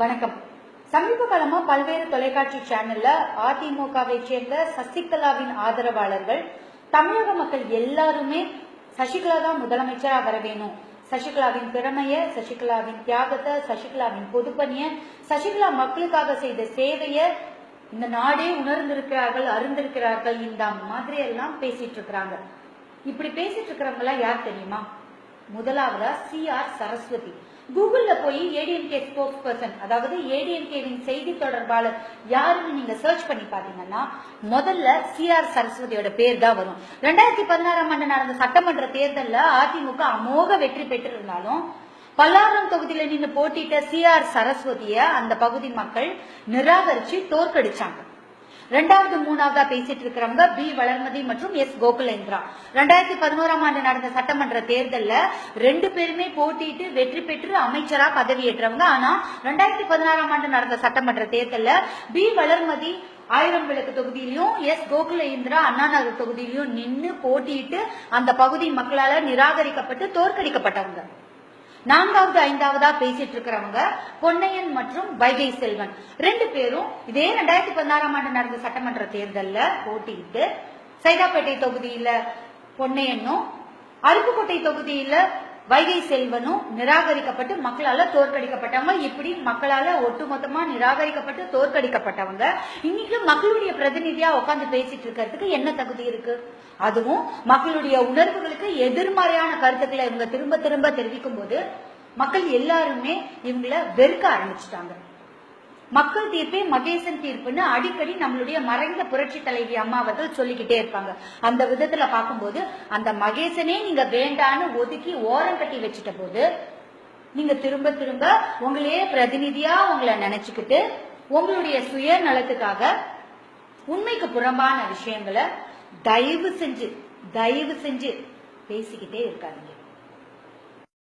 வணக்கம். சமீப காலமா பல்வேறு தொலைக்காட்சி சேனல்ல அதிமுகவை சேர்ந்த சசிகலாவின் ஆதரவாளர்கள் தமிழக மக்கள் எல்லாருமே சசிகலா தான் முதலமைச்சரா வர வேணும். சசிகலாவின் திறமைய சசிகலாவின் தியாகத்தை சசிகலாவின் பொதுப்பணிய சசிகலா மக்களுக்காக செய்த சேவைய இந்த நாடே உணர்ந்திருக்கிறார்கள் அறிந்திருக்கிறார்கள் இந்த மாதிரி எல்லாம் பேசிட்டு இருக்கிறாங்க. இப்படி பேசிட்டு இருக்கிறவங்க யார் தெரியுமா? முதலாவதா சி ஆர் சரஸ்வதி. கூகுள்ல போய் ஏடிஎம்கே ஸ்போக்ஸ் பர்சன் அதாவது ஏடிஎம்கேவின் செய்தி தொடர்பாளர் யாருன்னு நீங்க சர்ச் பண்ணி பாத்தீங்கன்னா முதல்ல சி ஆர் சரஸ்வதியோட பேர் தான் வரும். ரெண்டாயிரத்தி பதினாறாம் ஆண்டு நடந்த சட்டமன்ற தேர்தலில் அதிமுக அமோக வெற்றி பெற்றிருந்தாலும் பல்லாரம் தொகுதியில நின்று போட்டியிட்ட சி ஆர் சரஸ்வதிய அந்த பகுதி மக்கள் நிராகரிச்சு தோற்கடிச்சாங்க. ரெண்டாவது மூணாவதா பேசிட்டு இருக்கிறவங்க பி. வளர்மதி மற்றும் எஸ். கோகுலேந்திரா. ரெண்டாயிரத்தி பதினோராம் ஆண்டு நடந்த சட்டமன்ற தேர்தலில் ரெண்டு பேருமே போட்டியிட்டு வெற்றி பெற்று அமைச்சரா பதவியேற்றவங்க. ஆனா ரெண்டாயிரத்தி பதினாறாம் ஆண்டு நடந்த சட்டமன்ற தேர்தலில் பி. வளர்மதி ஆயிரம் விளக்கு தொகுதியிலும் எஸ். கோகுலேந்திரா அண்ணாநகர் தொகுதியிலும் நின்று போட்டியிட்டு அந்த பகுதி மக்களால நிராகரிக்கப்பட்டு தோற்கடிக்கப்பட்டவங்க. நான்காவது ஐந்தாவதா பேசிட்டு இருக்கிறவங்க பொன்னையன் மற்றும் வைகை செல்வன். ரெண்டு பேரும் இதே ரெண்டாயிரத்தி பதினாறாம் ஆண்டு நடந்த சட்டமன்ற தேர்தல்ல போட்டியிட்டு சைதாப்பேட்டை தொகுதியில பொன்னையனும் அருப்புக்கோட்டை தொகுதியில வைகை செல்வனும் நிராகரிக்கப்பட்டு மக்களால தோற்கடிக்கப்பட்டவங்க இப்படி மக்களால ஒட்டுமொத்தமா நிராகரிக்கப்பட்டு தோற்கடிக்கப்பட்டவங்க. இன்னைக்கு மக்களுடைய பிரதிநிதியா உட்காந்து பேசிட்டு இருக்கிறதுக்கு என்ன தகுதி இருக்கு? அதுவும் மக்களுடைய உணர்வுகளுக்கு எதிர்மறையான கருத்துக்களை இவங்க திரும்ப திரும்ப தெரிவிக்கும் போது மக்கள் எல்லாருமே இவங்கள வெறுக்க ஆரம்பிச்சிட்டாங்க. மக்கள் தீர்ப்பே மகேசன் தீர்ப்புன்னு அடிக்கடி நம்மளுடைய மறைந்த புரட்சி தலைவி அம்மா அவர்கள் சொல்லிக்கிட்டே இருப்பாங்க அந்த விதத்துல பார்க்கும்போது அந்த மகேசனே நீங்க வேண்டான்னு ஒதுக்கி ஓரம் கட்டி வச்சுட்ட போது நீங்க திரும்ப திரும்ப உங்களையே பிரதிநிதியா உங்களை நினைச்சுக்கிட்டு உங்களுடைய சுய நலத்துக்காக உண்மைக்கு புறம்பான விஷயங்களை தயவு செஞ்சு தயவு செஞ்சு பேசிக்கிட்டே இருக்காதீங்க.